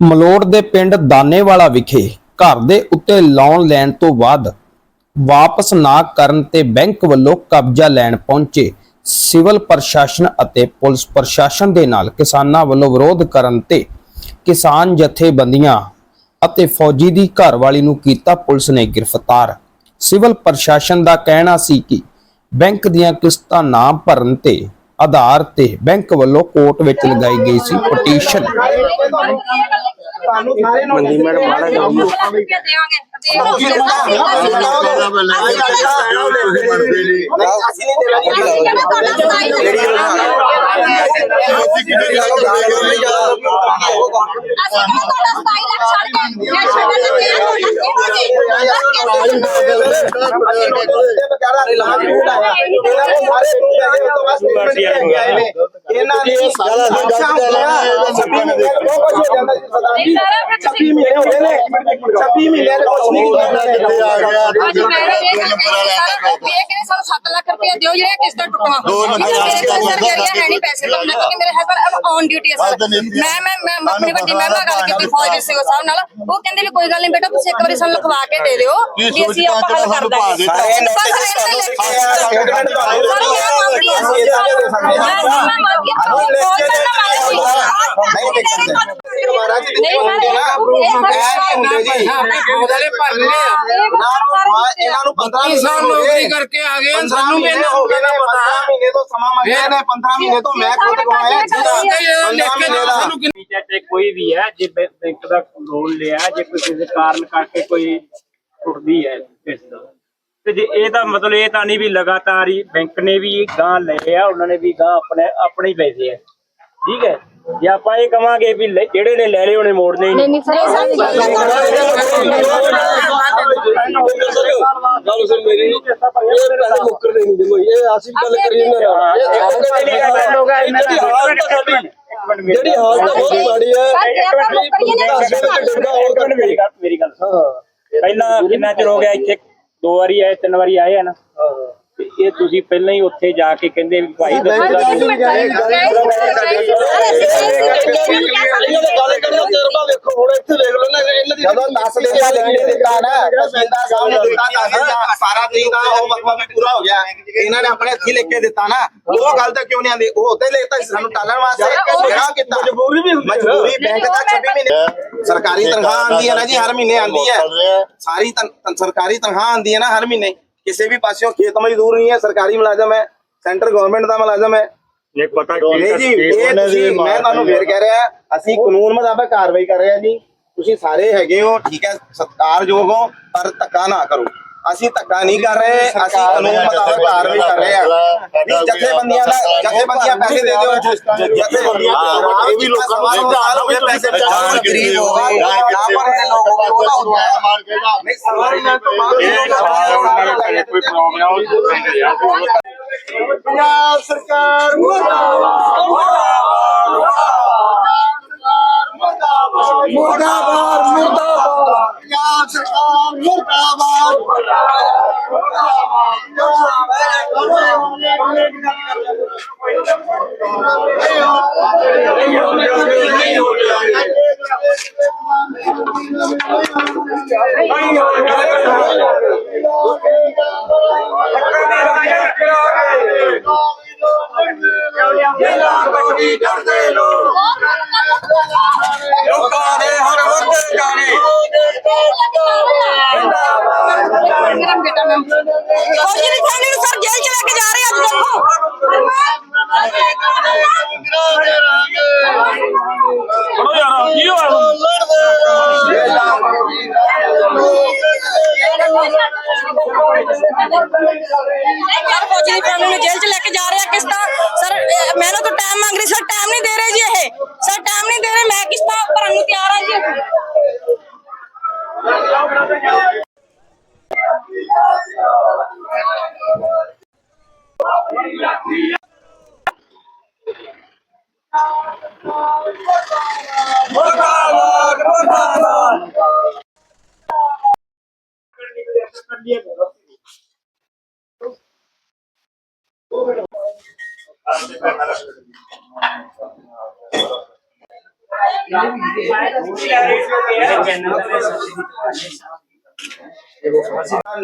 ਮਲੋੜ ਦੇ ਪਿੰਡ ਦਾਨੇਵਾਲਾ ਵਿਖੇ ਘਰ ਦੇ ਉੱਤੇ ਲੋਨ ਲੈਣ ਤੋਂ ਬਾਅਦ ਵਾਪਸ ਨਾ ਕਰਨ ਤੇ ਬੈਂਕ ਵੱਲੋਂ ਕਬਜ਼ਾ ਲੈਣ ਪਹੁੰਚੇ ਸਿਵਲ ਪ੍ਰਸ਼ਾਸਨ ਅਤੇ ਪੁਲਿਸ ਪ੍ਰਸ਼ਾਸਨ ਦੇ ਨਾਲ ਕਿਸਾਨਾਂ ਵੱਲੋਂ ਵਿਰੋਧ ਕਰਨ ਤੇ ਕਿਸਾਨ ਜਥੇਬੰਦੀਆਂ ਅਤੇ ਫੌਜੀ ਦੀ ਘਰਵਾਲੀ ਨੂੰ ਕੀਤਾ ਪੁਲਿਸ ਨੇ ਗ੍ਰਿਫਤਾਰ। ਸਿਵਲ ਪ੍ਰਸ਼ਾਸਨ ਦਾ ਕਹਿਣਾ ਸੀ ਕਿ ਬੈਂਕ ਦੀਆਂ ਕਿਸ਼ਤਾਂ ਨਾ ਭਰਨ ਤੇ ਆਧਾਰ ਤੇ ਬੈਂਕ ਵੱਲੋਂ ਕੋਰਟ ਵਿੱਚ ਲਗਾਈ ਗਈ ਸੀ ਪਟੀਸ਼ਨ ਮੰਦੀ ਮੈਡਮ ਮਾੜਾ ਜਾਊਗੀ ਅਸੀਂ ਨਹੀਂ ਦੇਣਾ ਇਹਨਾਂ ਦੀ ਸਾਰਾ ਛੱਬੀ ਮਹੀਨੇ ਹੋ ਗਏ ਨੇ। 26 ਮਹੀਨੇ ਦੇ ਕੁਝ ਨਹੀਂ ਸਾਨੂੰ 7 ਲੱਖ ਰੁਪਏ ਦਿਓ ਜਿਹੜੇ ਕਿਸ਼ਤਾਂ ਟੁੱਟਵਾ ਦੋ ਨੰਬਰ ਮੇਰੇ ਆਸਤੇ ਕੋਲ ਸਰ ਦੋ ਗਰੀਆ ਹੈ ਨਹੀਂ ਪੈਸੇ ਤੋਂ ਕਿਉਂਕਿ ਮੇਰੇ ਹਸਬੰਡ ਔਨ ਡਿਊਟੀ ਹੈ ਸਰ। ਮੈਂ ਮੈਂ ਮੈਂ ਆਪਣੀ ਵੱਡੀ ਮਹਿਮਾ ਗੱਲ ਕੀਤੀ ਫੌਜ ਸਿਓ ਸਾਹਿਬ ਨਾਲ। ਉਹ ਕਹਿੰਦੇ ਵੀ ਕੋਈ ਗੱਲ ਨਹੀਂ ਬੇਟਾ ਤੁਸੀਂ ਇੱਕ ਵਾਰੀ ਸਾਨੂੰ ਲਿਖਵਾ ਕੇ ਦੇ ਦਿਓ ਕੀ ਵੀ ਅਸੀਂ ਆਪਾਂ ਹੱਲ ਕਰ ਦਾਂਗੇ। ਸਾਰੇ ਨੇ ਮੰਗਦੀ ਹਾਂ। ਮੈਂ ਮੈਂ ਮੰਗਦੀ ਹਾਂ। ਫੋਨ ਕਰਨਾ ਮੰਗਦੀ ਨਹੀਂ ਦੇਖ ਸਕਦੇ ਮਹਾਰਾਜ ਜੀ ਨਹੀਂ ਹੁੰਦੇ ਨਾ ਇਹ ਹੁੰਦੇ ਜੀ ਬਦਲੇ ਭਰਨੇ ਆ ਇਹਨਾਂ ਨੂੰ 15 ਸਾਲ ਨੌਕਰੀ ਕਰਕੇ ਆ ਗਏ ਹਨ, ਸਾਨੂੰ ਵੀ ਇਹਨਾਂ ਹੋ ਗਏ ਨੇ 15 ਮਹੀਨੇ ਤੋਂ ਸਮਾਂ ਮੰਗਿਆ ਨੇ 15 ਮਹੀਨੇ ਤੋਂ ਮੈਂ ਖੁਦ ਸਾਨੂੰ ਚਾਹੇ ਕੋਈ ਵੀ ਹੈ ਜੇ ਬੈਂਕ ਦਾ ਲੋਨ ਲਿਆ ਜੇ ਕੋਈ ਕਿਸੇ ਕਾਰਨ ਕਰਕੇ ਕੋਈ ਟੁੱਟਦੀ ਹੈ ਕਿਸ਼ਤ ਤੇ ਜੇ ਇਹ ਤਾਂ ਮਤਲਬ ਇਹ ਤਾਂ ਨਹੀਂ ਵੀ ਲਗਾਤਾਰ ਹੀ ਬੈਂਕ ਨੇ ਵੀ ਗਾਂ ਲਏ ਆ ਉਹਨਾਂ ਨੇ ਵੀ ਗਾਂ ਆਪਣੇ ਆਪਣੇ ਹੀ ਪੈਸੇ ਆ। ਠੀਕ ਹੈ? ਜੇ ਆਪਾਂ ਇਹ ਕਵਾਂਗੇ ਵੀ ਲੈ- ਜਿਹੜੇ ਨੇ ਲੈ ਲਏ ਉਹਨੇ ਮੋੜਨੇ ਹੀ ਨਹੀਂ। ਨਹੀਂ ਸਰ ਇਹ ਗੱਲ ਸੁਣ। ਮੇਰੀ। ਇਹ ਪੈਸੇ ਮੁੱਕਰਦੇ ਨਹੀਂ ਜਮੋ ਇਹ ਅਸੀਂ ਗੱਲ ਕਰੀਏ ਨਾ। ਜਿਹੜੀ ਹਾਲਤ ਤਾਂ ਬਹੁਤ ਮਾੜੀ ਹੈ ਮੇਰੀ ਗੱਲ ਮੇਰੀ ਗੱਲ ਸੁਣ। ਪਹਿਲਾਂ ਕਿੰਨਾ ਚਿਰ ਹੋ ਗਿਆ ਇੱਥੇ ਦੋ ਵਾਰੀ ਆਏ ਤਿੰਨ ਵਾਰੀ ਆਏ ਆ ਨਾ। ਤੇ ਇਹ ਤੁਸੀਂ ਪਹਿਲਾਂ ਹੀ ਉੱਥੇ ਜਾ ਕੇ ਕਹਿੰਦੇ ਵੀ ਭਾਈ ਦੱਸੋ ਗੱਲ ਕਰਨਾ ਤਜਰਬਾ ਵੇਖੋ ਹੁਣ ਇੱਥੇ ਦੇਖ ਲਓ ਨਾ ਇਹਨਾਂ ਦੀ ਜਦੋਂ 10 ਦਿਨ ਦਾ ਲਿਖੀ ਦਿੱਤਾ ਨਾ ਤਹਿਸੀਲਦਾਰ ਸਾਹਿਬ ਨੇ ਦਿੱਤਾ 10 ਦਿਨ ਦਾ ਸਾਰਾ ਦਿਨ ਦਾ ਉਹ ਵਕਫਾ ਵੀ ਪੂਰਾ ਹੋ ਗਿਆ ਇਹਨਾਂ ਨੇ ਆਪਣੇ ਹੱਥੀ ਲਿਖ ਕੇ ਦਿੱਤਾ ਨਾ ਉਹ ਗੱਲ ਤਾਂ ਕਿਉਂ ਨਹੀਂ ਆਂਦੀ ਉਹ ਉੱਤੇ ਲਿਖਤਾ ਸੀ ਸਾਨੂੰ ਟਾਲਣ ਵਾਸਤੇ ਜਿਹੜਾ ਕੀਤਾ ਮਜਬੂਰੀ ਵੀ ਹੁੰਦੀ ਹੈ ਨਾ। ਮਜਬੂਰੀ ਬੈਂਕ ਦਾ 26 ਮਹੀਨੇ ਸਰਕਾਰੀ ਤਨਖਾਹ ਆਂਦੀ ਹੈ ਨਾ ਜੀ ਹਰ ਮਹੀਨੇ ਆਂਦੀ ਹੈ ਸਾਰੀ ਤਨ- ਤਨ- ਸਰਕਾਰੀ ਤਨਖਾਹ ਆਂਦੀ ਹੈ ਨਾ ਹਰ ਮਹੀਨੇ ਕਿਸੇ ਵੀ ਪਾਸਿਓਂ ਖੇਤ ਮਜ਼ਦੂਰ ਨਹੀਂ ਹੈ ਸਰਕਾਰੀ ਮੁਲਾਜ਼ਮ ਹੈ ਸੈਂਟਰ ਗਵਰਨਮੈਂਟ ਦਾ ਮੁਲਾਜ਼ਮ ਹੈ। ਇਹ ਪਤਾ ਨਹੀਂ ਜੀ ਇਹ ਤੁਸੀਂ ਮੈਂ ਤੁਹਾਨੂੰ ਫੇਰ ਕਹਿ ਰਿਹਾ ਅਸੀਂ ਕਾਨੂੰਨ ਮੁਤਾਬਕ ਕਾਰਵਾਈ ਕਰ ਰਹੇ ਹਾਂ ਜੀ। ਤੁਸੀਂ ਸਾਰੇ ਹੈਗੇ ਹੋ ਠੀਕ ਹੈ ਸਤਿਕਾਰਯੋਗ ਹੋ ਪਰ ਧੱਕਾ ਨਾ ਕਰੋ। ਅਸੀਂ ਧੱਕਾ ਨਹੀਂ ਕਰ ਰਹੇ ਅਸੀਂ ਕਾਨੂੰਨ ਮੁਤਾਬਕ ਕਾਰਵਾਈ ਕਰ ਰਹੇ ਹਾਂ। ਨਹੀਂ ਜਥੇਬੰਦੀਆਂ ਦਾ ਜਥੇਬੰਦੀਆਂ ਪੈਸੇ ਦੇ ਦਿਓ। ਜਥੇਬੰਦੀਆਂ ਇਹ ਵੀ ਲੋਕਾਂ ਨੂੰ ਸਮਝਾਉਣਾ ਵੀ ਪੈਸੇ ਜਾਣ ਗਰੀਬ ਹੋ ਗਏ ਲਾਪਰਵਾਹੀ ਲੋਕ ਹੋ ਗਏ ਉਹ ਹੁੰਦਾ ਹੈ। ਨਹੀਂ ਸਵਾਲ ਨਾ ਕੋਈ ਪ੍ਰੋਬਲਮ ਆ ਉਹ ਪੰਜਾਬ ਸਰਕਾਰ ਮੁਰਦਾਬਾਦ। ਮੁਰਦਾਬਾਦ। ਮੁਰਦਾਬਾਦ। ਮੁਰਦਾਬਾਦ। ਲੋਕਾਂ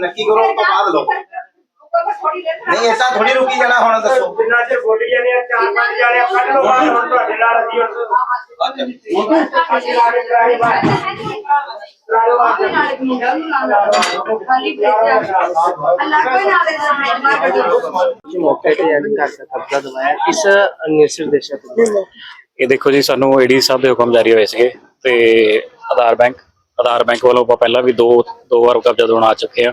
Aquí con un poco ਨਹੀਂ ਏਦਾਂ ਥੋੜੀ ਰੁਕੀ ਜਾਣਾ ਹੁਣ ਦੱਸੋ। ਜਿੰਨਾ ਚਿਰ ਬੋਲੀ ਜਾਂਦੇ ਆ ਚਾਰ ਪੰਜ ਜਾਣੇ ਕੱਢ ਲਓ ਬਾਹਰ ਹੁਣ ਤੁਹਾਡੇ ਨਾਲ ਅਸੀਂ ਹੁਣ ਅਸੀਂ ਲਾ ਕੇ ਕਰਾਈ ਬਾਹਰ ਲਾ ਲਓ ਬਾਹਰ ਮੌਕੇ ਤੇ ਅੱਜ ਘਰ ਦਾ ਕਬਜ਼ਾ ਦਵਾਇਆ ਇਸ ਨਿਰਦੇਸ਼ਾਂ ਤੇ ਇਹ ਦੇਖੋ ਜੀ ਸਾਨੂੰ ਏਡੀ ਸਾਹਿਬ ਦੇ ਹੁਕਮ ਜਾਰੀ ਹੋਏ ਸੀਗੇ ਤੇ ਆਧਾਰ ਬੈਂਕ ਆਧਾਰ ਬੈਂਕ ਵੱਲੋਂ ਆਪਾਂ ਪਹਿਲਾਂ ਵੀ ਦੋ ਦੋ ਵਾਰ ਕਬਜ਼ਾ ਦਿਵਾਉਣ ਆ ਚੁੱਕੇ ਆ।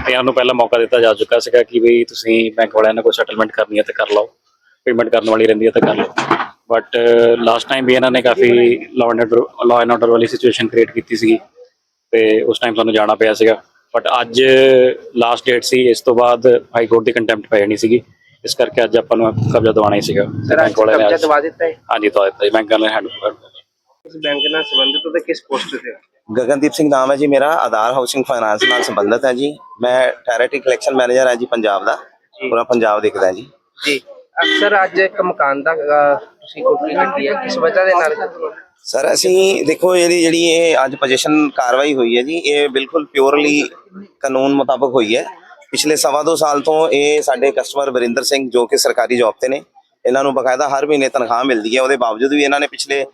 ਇਹਨਾਂ ਨੂੰ ਪਹਿਲਾਂ ਮੌਕਾ ਦਿੱਤਾ ਜਾ ਚੁੱਕਾ ਸੀਗਾ ਕਿ ਵੀ ਤੁਸੀਂ ਬੈਂਕ ਵਾਲਿਆਂ ਨਾਲ ਕੋਈ ਸੈਟਲਮੈਂਟ ਕਰਨੀ ਹੈ ਤੇ ਕਰ ਲਓ ਪੇਮੈਂਟ ਕਰਨ ਵਾਲੀ ਰਹਿੰਦੀ ਹੈ ਤਾਂ ਕਰ ਲਓ। ਬਟ ਲਾਸਟ ਟਾਈਮ ਵੀ ਇਹਨਾਂ ਨੇ ਕਾਫੀ law and order law and order ਵਾਲੀ ਸਿਚੁਏਸ਼ਨ ਕ੍ਰੀਏਟ ਕੀਤੀ ਸੀਗੀ ਤੇ ਉਸ ਟਾਈਮ ਸਾਨੂੰ ਜਾਣਾ ਪਿਆ ਸੀਗਾ। ਬਟ ਅੱਜ ਲਾਸਟ ਡੇਟ ਸੀ ਇਸ ਤੋਂ ਬਾਅਦ ਹਾਈ ਕੋਰਟ ਦੀ ਕੰਟੈਂਪਟ ਪੈ ਜਾਣੀ ਸੀਗੀ। ਇਸ ਕਰਕੇ ਅੱਜ ਆਪਾਂ ਨੂੰ ਕਬਜ਼ਾ ਦਿਵਾਉਣਾ ਹੀ ਸੀਗਾ। ਅੱਜ ਵਾਲਿਆਂ ਨੇ ਕਬਜ਼ਾ ਦਵਾ ਦਿੱਤਾ ਹੈ? ਹਾਂਜੀ ਦਵਾ ਦਿੱਤਾ ਜੀ। ਬੈਂਕ ਵਾਲਿਆਂ ਨੇ ਹੈਂਡ ਓਵਰ ਬੈਂਕ ਨਾਲ ਸੰਬੰਧਿਤ ਉਹਦੇ ਕਿਸ ਪੋਸਟ ਤੇ ਹੋ? ਗਗਨਦੀਪ ਸਿੰਘ ਨਾਮ ਹੈ ਜੀ ਮੇਰਾ ਆਧਾਰ ਹਾਊਸਿੰਗ ਫਾਈਨਾਂਸ ਨਾਲ ਸੰਬੰਧਿਤ ਹੈ ਜੀ। ਮੈਂ ਟੈਰਿਟਰੀ ਕਲੈਕਸ਼ਨ ਮੈਨੇਜਰ ਹਾਂ ਜੀ ਪੰਜਾਬ ਦਾ ਪੂਰਾ ਪੰਜਾਬ ਦੇਖਦਾ ਜੀ। ਜੀ। ਅਕਸਰ ਅੱਜ ਇੱਕ ਮਕਾਨ ਦਾ ਤੁਸੀਂ ਕੋਠੀ ਕੀਤੀ ਹੈ ਕਿਸ ਵਜ੍ਹਾ ਦੇ ਨਾਲ? ਸਰ ਅਸੀਂ ਦੇਖੋ ਇਹਦੀ ਜਿਹੜੀ ਇਹ ਅੱਜ ਪੋਜੀਸ਼ਨ ਕਾਰਵਾਈ ਹੋਈ ਹੈ ਜੀ ਇਹ ਬਿਲਕੁਲ ਪਿਓਰਲੀ ਕਾਨੂੰਨ ਮੁਤਾਬਕ ਹੋਈ ਹੈ। ਪਿਛਲੇ ਸਵਾ ਦੋ ਸਾਲ ਤੋਂ ਇਹ ਸਾਡੇ ਕਸਟਮਰ ਵਰਿੰਦਰ ਸਿੰਘ ਜੋ ਕਿ ਸਰਕਾਰੀ ਜੌਬ ਤੇ ਨੇ ਇਹਨਾਂ ਨੂੰ ਬਕਾਇਦਾ ਹਰ ਮਹੀਨੇ ਤਨਖਾਹ ਮਿਲਦੀ ਹੈ। ਉਹਦੇ ਬਾਵਜੂਦ ਵੀ ਇਹਨਾਂ ਨੇ ਪਿਛਲੇ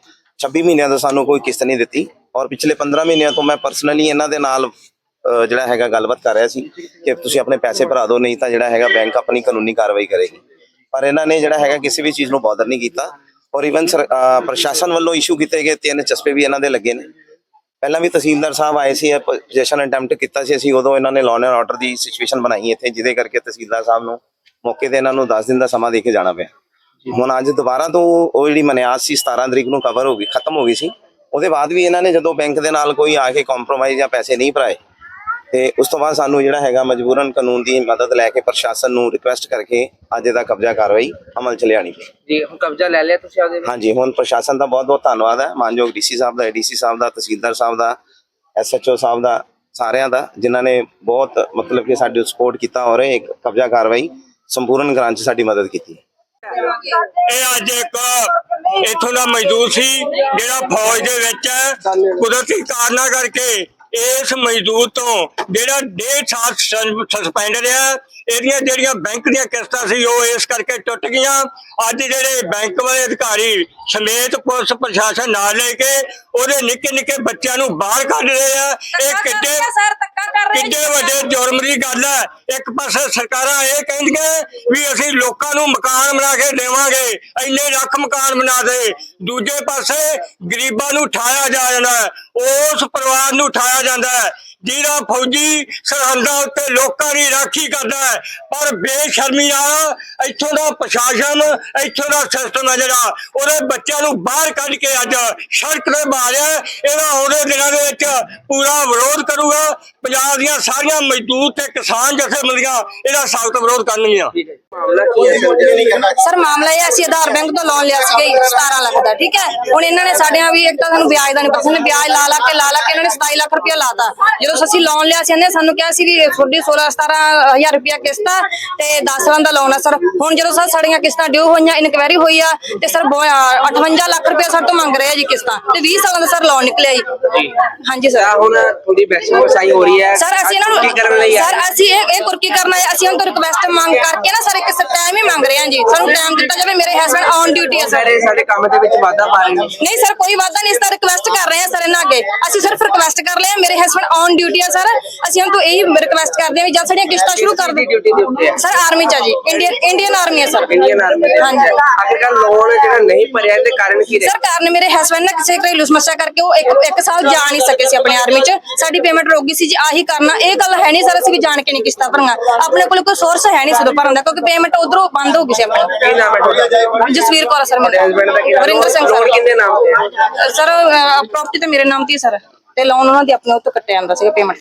26 ਮਹੀਨਿਆਂ ਤੋਂ ਸਾਨੂੰ ਕੋਈ ਕਿਸ਼ਤ ਨਹੀਂ ਦਿੱਤੀ। ਔਰ ਪਿਛਲੇ 15 ਮਹੀਨਿਆਂ ਤੋਂ ਮੈਂ ਪਰਸਨਲੀ ਇਹਨਾਂ ਦੇ ਨਾਲ ਜਿਹੜਾ ਹੈਗਾ ਗੱਲਬਾਤ ਕਰ ਰਿਹਾ ਸੀ ਕਿ ਤੁਸੀਂ ਆਪਣੇ ਪੈਸੇ ਭਰਾ ਦਿਓ, ਨਹੀਂ ਤਾਂ ਜਿਹੜਾ ਹੈਗਾ ਬੈਂਕ ਆਪਣੀ ਕਾਨੂੰਨੀ ਕਾਰਵਾਈ ਕਰੇਗੀ ਪਰ ਇਹਨਾਂ ਨੇ ਜਿਹੜਾ ਹੈਗਾ ਕਿਸੇ ਵੀ ਚੀਜ਼ ਨੂੰ ਬਾਦਰ ਨਹੀਂ ਕੀਤਾ। ਔਰ ਇਵਨ ਪ੍ਰਸ਼ਾਸਨ ਵੱਲੋਂ ਇਸ਼ੂ ਕੀਤੇ ਗਏ ਤਿੰਨ ਚਸਪੇ ਵੀ ਇਹਨਾਂ ਦੇ ਲੱਗੇ ਨੇ। ਪਹਿਲਾਂ ਵੀ ਤਹਿਸੀਲਦਾਰ ਸਾਹਿਬ ਆਏ ਸੀ ਪੋਜੀਸ਼ਨ ਅਟੈਂਪਟ ਕੀਤਾ ਸੀ ਅਸੀਂ, ਉਦੋਂ ਇਹਨਾਂ ਨੇ ਲਾਅ ਐਂਡ ਆਰਡਰ ਦੀ ਸਿਚੁਏਸ਼ਨ ਬਣਾਈ ਇੱਥੇ, ਜਿਹਦੇ ਕਰਕੇ ਤਹਿਸੀਲਦਾਰ ਸਾਹਿਬ ਨੂੰ ਮੌਕੇ ਤੇ ਇਹਨਾਂ ਨੂੰ 10 ਦਿਨ ਦਾ ਸਮਾਂ ਦੇ ਕੇ ਜਾਣਾ ਪਿਆ। ਹੁਣ ਅੱਜ ਦੁਬਾਰਾ ਤੋਂ ਉਹ ਜਿਹੜੀ ਮਨਿਆਦ ਸੀ 17 ਤਰੀਕ ਨੂੰ ਕਵਰ ਹੋ ਗਈ, ਖਤਮ ਹੋ ਗਈ ਸੀ। ਉਹਦੇ ਬਾਅਦ ਵੀ ਇਹਨਾਂ ਨੇ ਜਦੋਂ ਬੈਂਕ ਦੇ ਨਾਲ ਕੋਈ ਆ ਕੇ ਕੰਪਰੋਮਾਈਜ਼ ਜਾਂ ਪੈਸੇ ਨਹੀਂ ਭਰਾਏ ਤੇ ਉਸ ਤੋਂ ਬਾਅਦ ਸਾਨੂੰ ਜਿਹੜਾ ਹੈਗਾ ਮਜਬੂਰਨ ਕਾਨੂੰਨ ਦੀ ਮਦਦ ਲੈ ਕੇ ਪ੍ਰਸ਼ਾਸਨ ਨੂੰ ਰਿਕੁਐਸਟ ਕਰਕੇ ਅੱਜ ਇਹਦਾ ਕਬਜ਼ਾ ਕਾਰਵਾਈ ਅਮਲ ਚ ਲਿਆਣੀ ਪਈ। ਜੀ ਹੁਣ ਕਬਜ਼ਾ ਲੈ ਲਿਆ ਤੁਸੀਂ ਆਪਦੇ ਹਾਂਜੀ ਹੁਣ ਪ੍ਰਸ਼ਾਸਨ ਦਾ ਬਹੁਤ ਬਹੁਤ ਧੰਨਵਾਦ ਹੈ। ਮਾਨਯੋਗ ਡੀਸੀ ਸਾਹਿਬ ਦਾ ਏਡੀਸੀ ਸਾਹਿਬ ਦਾ ਤਹਿਸੀਲਦਾਰ ਸਾਹਿਬ ਦਾ ਐਸਐਚਓ ਸਾਹਿਬ ਦਾ ਸਾਰਿਆਂ ਦਾ ਜਿਨ੍ਹਾਂ ਨੇ ਬਹੁਤ ਮਤਲਬ ਕਿ ਸਾਡੀ ਸਪੋਰਟ ਕੀਤਾ ਔਰ ਇਹ ਕਬਜ਼ਾ ਕਾਰਵਾਈ ਸੰਪੂਰਨ ਕਰਾਂ ਚ ਸਾਡੀ ਮਦਦ ਕੀਤੀ ਇਹ ਅੱਜ ਇੱਕ ਇਥੋਂ ਦਾ ਮਜ਼ਦੂਰ ਸੀ ਜਿਹੜਾ ਫੌਜ ਦੇ ਵਿੱਚ ਹੈ ਕੁਦਰਤੀ ਕਾਰਨਾਂ ਕਰਕੇ ਇਸ ਮਜ਼ਦੂਰ ਤੋਂ ਜਿਹੜਾ ਡੇਢ ਸਾਲ ਸਸਪੈਂਡ ਰਿਹਾ ਇਹਦੀਆਂ ਜਿਹੜੀਆਂ ਬੈਂਕ ਦੀਆਂ ਕਿਸ਼ਤਾਂ ਸੀ ਉਹ ਇਸ ਕਰਕੇ ਟੁੱਟ ਗਈਆਂ। ਅੱਜ ਜਿਹੜੇ ਬੈਂਕ ਵਾਲੇ ਅਧਿਕਾਰੀ ਸਮੇਤ ਪੁਲਿਸ ਪ੍ਰਸ਼ਾਸਨ ਨਾਲ ਲੈ ਕੇ ਉਹਦੇ ਨਿੱਕੇ ਨਿੱਕੇ ਬੱਚਿਆਂ ਨੂੰ ਬਾਹਰ ਕੱਢ ਰਹੇ ਆ। ਇਹ ਕਿੱਡੇ ਕਿੱਡੇ ਵੱਡੇ ਜੁਰਮ ਦੀ ਗੱਲ ਹੈ ਇੱਕ ਪਾਸੇ ਸਰਕਾਰਾਂ ਇਹ ਕਹਿੰਦੀਆਂ ਵੀ ਅਸੀਂ ਲੋਕਾਂ ਨੂੰ ਮਕਾਨ ਬਣਾ ਕੇ ਦੇਵਾਂਗੇ ਇੰਨੇ ਲੱਖ ਮਕਾਨ ਬਣਾ ਦੇ। ਦੂਜੇ ਪਾਸੇ ਗਰੀਬਾਂ ਨੂੰ ਠਾਇਆ ਜਾ ਹੈ। ਉਸ ਪਰਿਵਾਰ ਨੂੰ ਠਾਇਆ ਜਾਂਦਾ ਹੈ। ਜਿਹੜਾ ਫੌਜੀ ਸਰਹੰਦਾਂ ਉੱਤੇ ਲੋਕਾਂ ਦੀ ਰਾਖੀ ਕਰਦਾ ਹੈ ਪਰ ਬੇਸ਼ਰਮੀ ਨਾਲ ਇੱਥੋਂ ਦਾ ਪ੍ਰਸ਼ਾਸਨ ਇੱਥੋਂ ਦਾ ਸਿਸਟਮ ਹੈ ਜਿਹੜਾ ਉਹਦੇ ਬੱਚਿਆਂ ਨੂੰ ਬਾਹਰ ਕੱਢ ਕੇ ਅੱਜ ਸੜਕ ਤੇ ਮਾਰਿਆ ਇਹਦਾ ਆਉਂਦੇ ਦਿਨਾਂ ਦੇ ਵਿੱਚ ਪੂਰਾ ਵਿਰੋਧ ਕਰੂਗਾ। ਪੰਜਾਬ ਦੀਆਂ ਸਾਰੀਆਂ ਮਜ਼ਦੂਰ ਤੇ ਕਿਸਾਨ ਜਥੇਬੰਦੀਆਂ ਇਹਦਾ ਸਖਤ ਵਿਰੋਧ ਕਰਨਗੀਆਂ। ਸਰ ਮਾਮਲਾ ਇਹ ਅਸੀਂ ਆਧਾਰ ਬੈਂਕ ਤੋਂ ਲੋਨ ਲਿਆ ਸੀਗਾ ਜੀ 17 ਲੱਖ ਦਾ ਠੀਕ ਹੈ? ਹੁਣ ਇਹਨਾਂ ਨੇ ਸਾਡਿਆਂ ਵੀ ਇੱਕ ਤਾਂ ਸਾਨੂੰ ਵਿਆਜ ਦਾ ਨਹੀਂ ਪਤਾ ਸਾਨੂੰ ਵਿਆਜ ਲਾ ਲਾ ਕੇ ਲਾ ਲਾ ਕੇ ਇਹਨਾਂ ਨੇ 27 ਲੱਖ ਰੁਪਇਆ ਲਾਤਾ। ਜਦੋਂ ਅਸੀਂ ਲੋਨ ਲਿਆ ਸੀ ਇਹਨੇ ਸਾਨੂੰ ਕਿਹਾ ਸੀ ਵੀ ਤੁਹਾਡੀ 16 17 ਹਜ਼ਾਰ ਰੁਪਇਆ ਕਿਸ਼ਤ ਆ ਤੇ 10 ਸਾਲਾਂ ਦਾ ਲੋਨ ਆ ਸਰ। ਹੁਣ ਜਦੋਂ ਸਰ ਸਾਡੀਆਂ ਕਿਸ਼ਤਾਂ ਡਿਊ ਹੋਈਆਂ ਇਨਕੁਆਇਰੀ ਹੋਈ ਆ ਤੇ ਸਰ 58 ਲੱਖ ਰੁਪਇਆ ਸਾਡੇ ਤੋਂ ਮੰਗ ਰਹੇ ਆ ਜੀ ਕਿਸ਼ਤਾਂ। ਤੇ 20 ਸਾਲਾਂ ਦਾ ਸਰ ਲੋਨ ਨਿਕਲਿਆ ਜੀ। ਹਾਂਜੀ ਸਰ। ਹੁਣ ਥੋੜੀ ਬੈਠੀ ਵਸਾਈ ਹੋ ਰਹੀ ਹੈ। ਸਰ ਅਸੀਂ ਇਹਨਾਂ ਕੀ ਨੂੰ ਕਰਨ ਲਈ ਸਰ ਅਸੀਂ ਇਹ ਇਹ ਕੁਰਕੀ ਕਰਨਾ ਹੈ ਅਸੀਂ ਉਹਨਾਂ ਤੋਂ ਰਿਕਵੈਸਟ ਮੰਗ ਕਰਕੇ ਨਾ ਸਰ ਇੱਕ ਟਾਈਮ ਹੀ ਮੰਗ ਰਹੇ ਹਾਂ ਜੀ। ਸਾਨੂੰ ਟਾਈਮ ਦਿੱਤਾ ਜਾਵੇ ਮੇਰੇ ਹਸਬੰਡ ਔਨ ਡਿਊਟੀ ਹੈ ਸਰ। ਸਾਡੇ ਕੰਮ ਦੇ ਵਿੱਚ ਵਾਧਾ ਪਾ ਰਹੇ ਨਹੀਂ ਸਰ ਕੋਈ ਵਾਦਾ ਨਹੀਂ ਇਸ ਤਰ੍ਹਾਂ ਰਿਕਵੈਸਟ ਕਰ ਰਹੇ ਹਾਂ ਸਰ ਇਹਨਾਂ ਅੱਗੇ। ਅਸੀਂ ਸਿਰਫ ਰਿਕਵੈਸਟ ਕਰ ਰਹੇ ਮੇਰੇ ਹਸਬੰਡ ਔਨ ਡਿਊਟੀ ਆ ਸਰ ਅਸੀਂ ਉਹਨਾਂ ਤੋਂ ਇਹੀ ਰਿਕਵੈਸਟ ਕਰਦੇ ਹਾਂ ਵੀ ਜਦ ਸਾਡੀਆਂ ਕਿਸ਼ਤਾਂ ਸ਼ੁਰੂ ਕਰ ਦੀ ਦਿਓ। ਡਿਊਟੀ ਦੇ ਉੱਤੇ। ਹੈ ਸਰ ਆਰਮੀ ਚ ਆ ਜੀ। ਇੰਡੀਅਨ ਇੰਡੀਅਨ ਆਰਮੀ ਹੈ ਸਰ ਇੰਡੀਅਨ ਆਰਮੀ ਹਾਂਜੀ। ਆਖਿਰਕਾਰ ਲੋਨ ਜਿਹੜਾ ਨਹੀਂ ਭਰਿਆ ਇਹਦੇ ਕਾਰਨ ਕੀ ਰਿਹਾ? ਸਰ ਕਾਰਨ ਮੇਰੇ ਹਸਬੰਡ ਨੇ ਕਿਸੇ ਘਰੇਲੂ ਸਮੱਸਿਆ ਕਰਕੇ ਉਹ ਇੱਕ ਇੱਕ ਸਾਲ ਜਾ ਨਹੀਂ ਸਕੇ ਸੀ ਆਪਣੀ ਆਰਮੀ ਚ। ਸਾਡੀ ਪੇਮੈਂਟ ਰੁਕ ਗਈ ਸੀ ਜੀ। ਆਹੀ ਕਰਨਾ ਇਹ ਗੱਲ ਹੈ ਨਹੀਂ ਸਰ ਅਸੀਂ ਵੀ ਜਾਣ ਕੇ ਨਹੀਂ ਕਿਸ਼ਤਾਂ ਭਰੀਆਂ। ਆਪਣੇ ਕੋਲ ਕੋਈ ਸੋਰਸ ਹੈ ਨਹੀਂ ਸੀ ਉਦੋਂ ਭਰਨ ਦਾ ਕਿਉਂਕਿ ਪੇਮੈਂਟ ਉਧਰੋਂ ਬੰਦ ਹੋ ਗਈ ਸੀ ਆਪਣੀ। ਕੀ ਨਾਮ ਹੈ ਤੁਹਾਡਾ? ਜਸਵੀਰ ਕੌਰ ਸਰ ਮੇਰਾ। ਹਸਬੰਡ ਦਾ ਕੀ ਨਾਮ? ਵਰਿੰਦਰ ਸਿੰਘ ਲੋਨ ਸਰ ਕਿੰਦੇ ਨਾਮ ਤੇ? ਹੈ ਸਰ ਪ੍ਰਾਪਰਟੀ ਤੇ ਮੇਰੇ ਨਾਮ ਤੇ ਹੀ ਸਰ ਤੇ ਲੋਨ ਉਹਨਾਂ ਦੀ ਆਪਣੇ ਉੱਤੇ ਕੱਟਿਆ ਜਾਂਦਾ ਸੀਗਾ ਪੇਮੈਂਟ